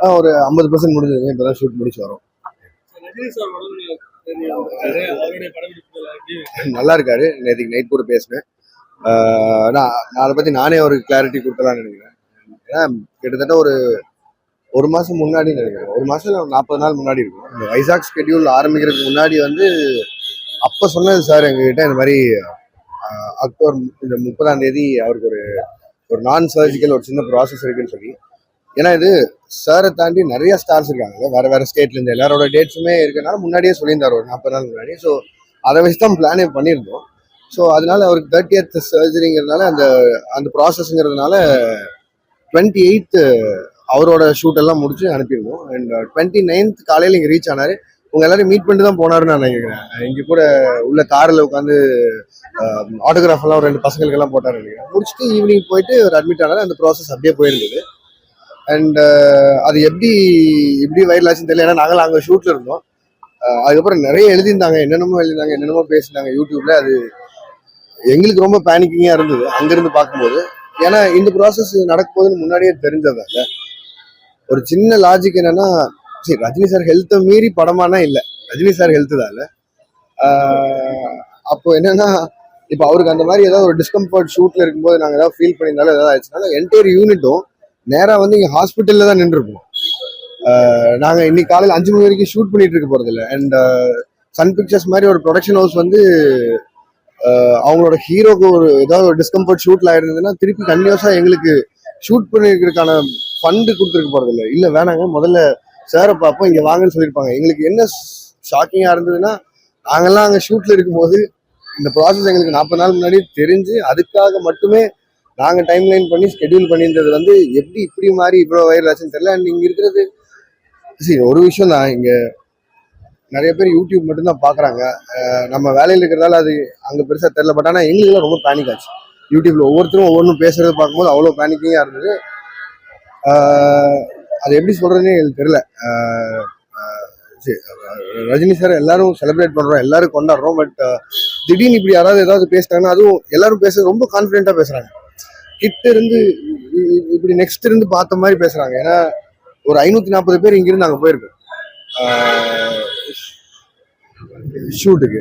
ஆ, ஒரு ஐம்பது பர்சன்ட் முடிஞ்சதுங்க இப்போ தான் ஷூட் முடிச்சு வரோம். நல்லா இருக்காரு. நேற்றுக்கு நைட் கூட பேசினேன். நான் அதை பற்றி நானே ஒரு கிளாரிட்டி கொடுத்தலாம்னு நினைக்கிறேன். ஏன்னா கிட்டத்தட்ட ஒரு ஒரு மாதம் முன்னாடி நினைக்கிறேன். ஒரு மாதம் நாற்பது நாள் முன்னாடி இருக்கும். இந்த வைசாக் ஸ்கெடியூல் ஆரம்பிக்கிறதுக்கு முன்னாடி வந்து அப்போ சொன்னது சார் எங்ககிட்ட இந்த மாதிரி அக்டோபர் இந்த முப்பதாம் தேதி அவருக்கு ஒரு ஒரு நான் சர்ஜிக்கல் ஒரு சின்ன ப்ராசஸ் இருக்குன்னு சொல்லி. ஏன்னா இது சாரை தாண்டி நிறைய ஸ்டார்ஸ் இருக்காங்க. வேற வேற ஸ்டேட்லேருந்து எல்லாரோட டேட்ஸுமே இருக்கனால முன்னாடியே சொல்லியிருந்தார் ஒரு நாற்பது நாள் முன்னாடி. ஸோ அதை வச்சு தான் பிளானே பண்ணியிருந்தோம். ஸோ அதனால அவருக்கு தேர்ட்டி சர்ஜரிங்கிறதுனால அந்த அந்த ப்ராசஸ்ங்கிறதுனால டுவெண்ட்டி எயித்து அவரோட ஷூட் எல்லாம் முடிச்சு அனுப்பியிருந்தோம். அண்ட் டுவெண்ட்டி uh, நைன்த் காலையில் இங்கே ரீச் ஆனார். உங்க எல்லாரும் மீட் பண்ணிட்டு தான் போனாருன்னு நான் நினைக்கிறேன். இங்க கூட உள்ள காரில் உட்காந்து ஆட்டோகிராஃப் எல்லாம் ஒரு ரெண்டு பசங்களுக்கு எல்லாம் போட்டாரு நினைக்கிறேன். முடிச்சுட்டு ஈவினிங் போயிட்டு ஒரு அட்மிட் ஆனாரு. அந்த ப்ராசஸ் அப்படியே போயிருந்தது. அண்ட் அது எப்படி எப்படி வைரல் ஆச்சுன்னு தெரியல. ஏன்னா நாங்கள் அங்கே ஷூட்ல இருந்தோம். அதுக்கப்புறம் நிறைய எழுதியிருந்தாங்க. என்னென்னமோ எழுதினாங்க என்னென்னமோ பேசினாங்க யூடியூப்ல அது எங்களுக்கு ரொம்ப பேனிக்கிங்காக இருந்தது அங்கிருந்து பார்க்கும்போது. ஏன்னா இந்த ப்ராசஸ் நடக்கும்போதுன்னு முன்னாடியே தெரிஞ்சதாங்க ஒரு சின்ன லாஜிக் என்னன்னா சரி ரஜினி சார் ஹெல்த்தை மீறி படமானா இல்லை. ரஜினி சார் ஹெல்த்து தான் இல்லை அப்போ என்னன்னா இப்போ அவருக்கு அந்த மாதிரி ஏதாவது ஒரு டிஸ்கம்ஃபர்ட் ஷூட்ல இருக்கும்போது நாங்கள் ஏதாவது ஃபீல் பண்ணியிருந்தாலும் ஏதாவது ஆயிடுச்சுனால என்டையர் யூனிட்டும் நேராக வந்து இங்கே ஹாஸ்பிட்டலில் தான் நின்றுருப்போம். நாங்கள் இன்னைக்கு காலையில் அஞ்சு மணி வரைக்கும் ஷூட் பண்ணிட்டு இருக்க போகிறது இல்லை அண்ட் சன் பிக்சர்ஸ் மாதிரி ஒரு ப்ரொடக்ஷன் ஹவுஸ் வந்து அவங்களோட ஹீரோக்கு ஒரு ஏதாவது ஒரு டிஸ்கம்ஃபர்ட் ஷூட்ல ஆயிருந்ததுன்னா திருப்பி கன்யூஸாக எங்களுக்கு ஷூட் பண்ணிருக்கிறதுக்கான ஃபண்டு கொடுத்துருக்க போறது இல்லை வேணாங்க முதல்ல சாரை பார்ப்போம் இங்க வாங்கன்னு சொல்லியிருப்பாங்க. எங்களுக்கு என்ன ஷாக்கிங்கா இருந்ததுன்னா நாங்கெல்லாம் அங்க ஷூட்ல இருக்கும்போது இந்த ப்ராசஸ் எங்களுக்கு நாற்பது நாள் முன்னாடி தெரிஞ்சு அதுக்காக மட்டுமே நாங்க டைம் லைன் பண்ணி ஸ்கெடியூல் பண்ணியிருந்தது வந்து எப்படி இப்படி மாதிரி இவ்வளோ வைரல் ஆச்சுன்னு தெரியல. அண்ட் இருக்கிறது சரி ஒரு விஷயம் தான். இங்க நிறைய பேர் யூடியூப் மட்டும்தான் பாக்குறாங்க நம்ம வேலையில் இருக்கிறதால அது அங்க பெருசா தெரியல. பட் ஆனா எங்களுக்குலாம் ரொம்ப பேனிக் ஆச்சு. யூடியூப்ல ஒவ்வொருத்தரும் ஒவ்வொன்றும் பேசுறது பார்க்கும்போது அவ்வளோ பேனிக்கிங்கா இருந்தது. அது எப்படி சொல்றதுன்னே எனக்கு தெரியல. சரி, ரஜினி சார் எல்லாரும் செலிப்ரேட் பண்றோம் எல்லாரும் கொண்டாடுறோம் பட் திடீர்னு இப்படி யாராவது ஏதாவது பேசிட்டாங்கன்னா அதுவும் எல்லாரும் பேச ரொம்ப கான்ஃபிடென்ட்டா பேசுறாங்க. கிட்ட இருந்து இப்படி நெக்ஸ்ட் இருந்து பார்த்த மாதிரி பேசுறாங்க. ஏன்னா ஒரு ஐநூத்தி நாற்பது பேர் இங்கிருந்து அங்க போயிருக்கோம் ஷூட்டுக்கு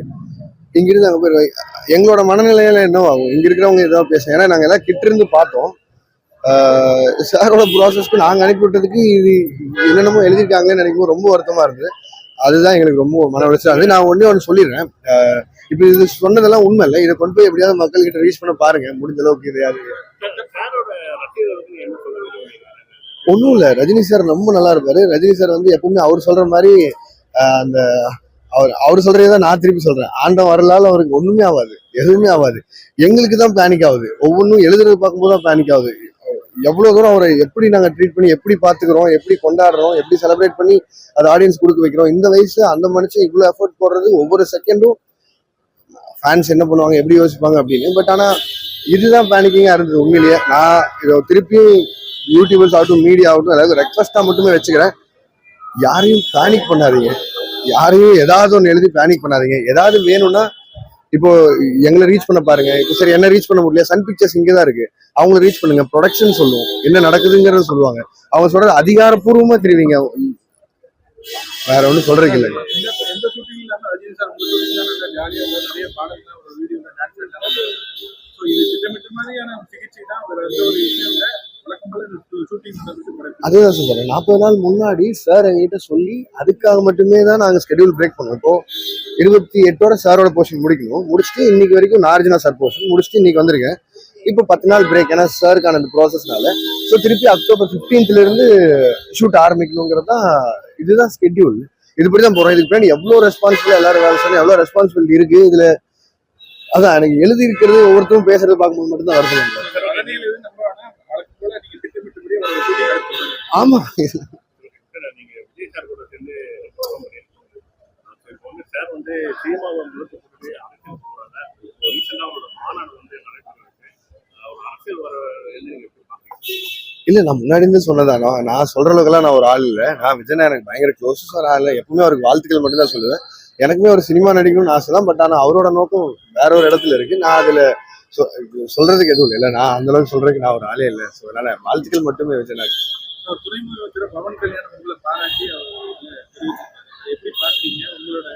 இங்கிருந்து அங்க போயிருக்கோம் எங்களோட மனநிலையில என்ன ஆகும். இங்க இருக்கிறவங்க ஏதாவது பேசுங்க ஏன்னா நாங்க எல்லாம் கிட்ட இருந்து பார்த்தோம். சாரோட ப்ராசஸ்க்கு நாங்க அனுப்பி விட்டதுக்கு இது என்னென்னமோ எழுதியிருக்காங்கன்னு நினைக்கும் ரொம்ப வருத்தமா இருந்தது. அதுதான் எங்களுக்கு ரொம்ப மன உளைச்சல் அது நான் ஒண்ணே ஒன்று சொல்லிடுறேன் இப்போ இது சொன்னதெல்லாம் உண்மை இல்லை. இதை கொண்டு போய் எப்படியாவது மக்கள் கிட்ட ரீச் பண்ண பாருங்க. முடிஞ்ச அளவுக்கு இது விரும்புறீங்க? ஒன்றும் இல்லை. ரஜினி சார் ரொம்ப நல்லா இருப்பாரு. ரஜினி சார் வந்து எப்பவுமே அவர் சொல்ற மாதிரி அந்த அவர் அவர் சொல்றதே தான் நான் திருப்பி சொல்றேன். ஆண்டம் வரலால அவருக்கு ஒண்ணுமே ஆகாது. எதுவுமே ஆகாது. எங்களுக்கு தான் பேனிக் ஆகுது. ஒவ்வொன்றும் எழுதுறது பார்க்கும்போது தான் பேனிக் ஆகுது. எவ்வளோ தூரம் அவரை எப்படி நாங்கள் ட்ரீட் பண்ணி எப்படி பார்த்துக்கிறோம் எப்படி கொண்டாடுறோம் எப்படி செலிப்ரேட் பண்ணி அது ஆடியன்ஸ் கொடுக்க வைக்கிறோம் இந்த வயசு அந்த மனுஷன் இவ்வளோ எஃபோர்ட் போடுறது ஒவ்வொரு செகண்டும் ஃபேன்ஸ் என்ன பண்ணுவாங்க எப்படி யோசிப்பாங்க அப்படின்னு. பட் ஆனால் இதுதான் பேனிக்கிங்காக இருந்தது உண்மையிலேயே. நான் இதை திருப்பியும் யூடியூபர்ஸ் ஆகட்டும் மீடியா ஆகட்டும் அதாவது ரெக்வஸ்ட்டாக மட்டுமே வச்சுக்கிறேன். யாரையும் பேனிக் பண்ணாதீங்க. யாரையும் ஏதாவது ஒன்று எழுதி பேனிக் பண்ணாதீங்க. ஏதாவது வேணும்னா இப்போ எங்களை ரீச் பண்ண பாருங்க. இப்போ சரி என்ன ரீச் பண்ண முடியல? சன் பிக்சர்ஸ் இங்கே தான் இருக்கு. அவங்கள ரீச் பண்ணுங்க. ப்ரொடக்ஷன் சொல்லுவோம். என்ன நடக்குதுங்கிறத சொல்லுவாங்க. அவங்க சொல்றது அதிகாரப்பூர்வமா தெரிவிங்க. வேற ஒன்றும் சொல்றதுக்கு இல்லை. இது திட்டமிட்ட மாதிரியான சிகிச்சை தான் ஒரு ஷூட்டிங் அதுதான் சொல்கிறேன் நாற்பது நாள் முன்னாடி சார் எங்ககிட்ட சொல்லி அதுக்காக மட்டுமே தான் நாங்கள் ஸ்கெடியூல் பிரேக் பண்ணோம். இப்போ இருபத்தி எட்டோட சாரோட போர்ஷன் முடிக்கணும். முடிச்சுட்டு இன்னைக்கு வரைக்கும் நார்ஜினா சார் போர்ஷன் முடிச்சுட்டு இன்னைக்கு வந்திருக்கேன். இப்போ பத்து நாள் பிரேக் ஏன்னா சாருக்கான அந்த ப்ராசஸ்னால ஸோ திருப்பி அக்டோபர் ஃபிஃப்டீன்த்துலேருந்து ஷூட் ஆரம்பிக்கணுங்கிறது தான் இதுதான் ஸ்கெடியூல் இதுபடி தான் போகிறோம் இதுக்கு பின்னாடி எவ்வளோ ரெஸ்பான்சிபிள் எல்லாரும் வேலை செய்யணும் எவ்வளோ ரெஸ்பான்சிபிலிட்டி இருக்குது இதில் அதான் எனக்கு எழுதி இருக்கிறது ஒவ்வொருத்தரும் பேசுறது பார்க்கும்போது மட்டும்தான் வருது ஆமா. இல்ல நான் முன்னாடி இருந்து சொன்னதா? நான் சொல்ற அளவுக்குலாம் நான் ஒரு ஆள் இல்ல. நான் விஜயனா எனக்கு பயங்கர க்ளோஸஸ் ஒரு ஆள். எப்பவுமே அவருக்கு வாழ்த்துக்கள் மட்டும் தான் சொல்லுவேன். எனக்குமே ஒரு சினிமா நடிக்கணும்னு ஆசை தான் பட் ஆனா அவரோட நோக்கம் வேற ஒரு இடத்துல இருக்கு. நான் அதுல சொல்றதுக்கு எதுவும் இல்லை. இல்லை நான் அந்த அளவுக்கு சொல்றதுக்கு நான் ஒரு ஆளே இல்லை. ஸோ அதனால வாழ்த்துக்கள் மட்டுமே வச்சு நான் பவன் கல்யாணம் உங்களை பாராட்டி எப்படி பாக்குறீங்க? உங்களோட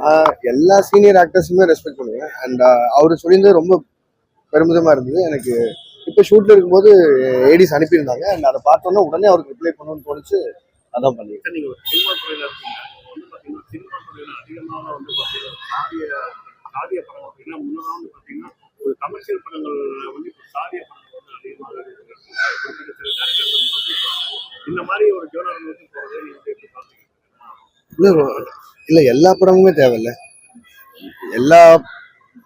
நான் எல்லா சீனியர் ஆக்டர்ஸுமே ரெஸ்பெக்ட் பண்ணுவேன். அண்ட் அவர் சொல்லியிருந்தது ரொம்ப பெருமிதமா இருந்தது. எனக்கு இப்போ ஷூட்ல இருக்கும்போது ஏடிஸ் அனுப்பியிருந்தாங்க. அண்ட் அதை பார்த்தோன்னா உடனே அவருக்கு ரிப்ளை பண்ணணும்னு தோணுச்சு. அதான் பண்ணிருக்கேன் சார் நீங்க ஒரு சினிமா துறையில இருக்கீங்க. வந்து சினிமா துறையில அதிகமாக வந்து பாத்தீங்கன்னா சாதிய படம் அப்படின்னா முன்னதான் வந்து பாத்தீங்கன்னா ஒரு கமர்ஷியல் படங்கள் வந்து இப்போ சாதிய படங்கள் வந்து அதிகமாக. இந்த மாதிரி ஒரு ஜோனர் வந்து இல்லை எல்லா படமுமே தேவையில்ல. எல்லா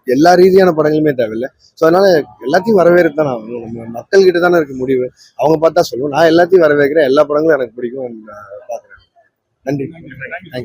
எல்லா ரீதியான படங்களுமே தேவையில்லை. ஸோ அதனால எல்லாத்தையும் வரவேற்று தான் நான் நம்ம மக்கள் கிட்ட தானே இருக்கு முடிவு. அவங்க பார்த்தா சொல்லுவோம் நான் எல்லாத்தையும் வரவேற்கிறேன். எல்லா படங்களும் எனக்கு பிடிக்கும். பார்க்குறேன். நன்றி. தேங்க்யூ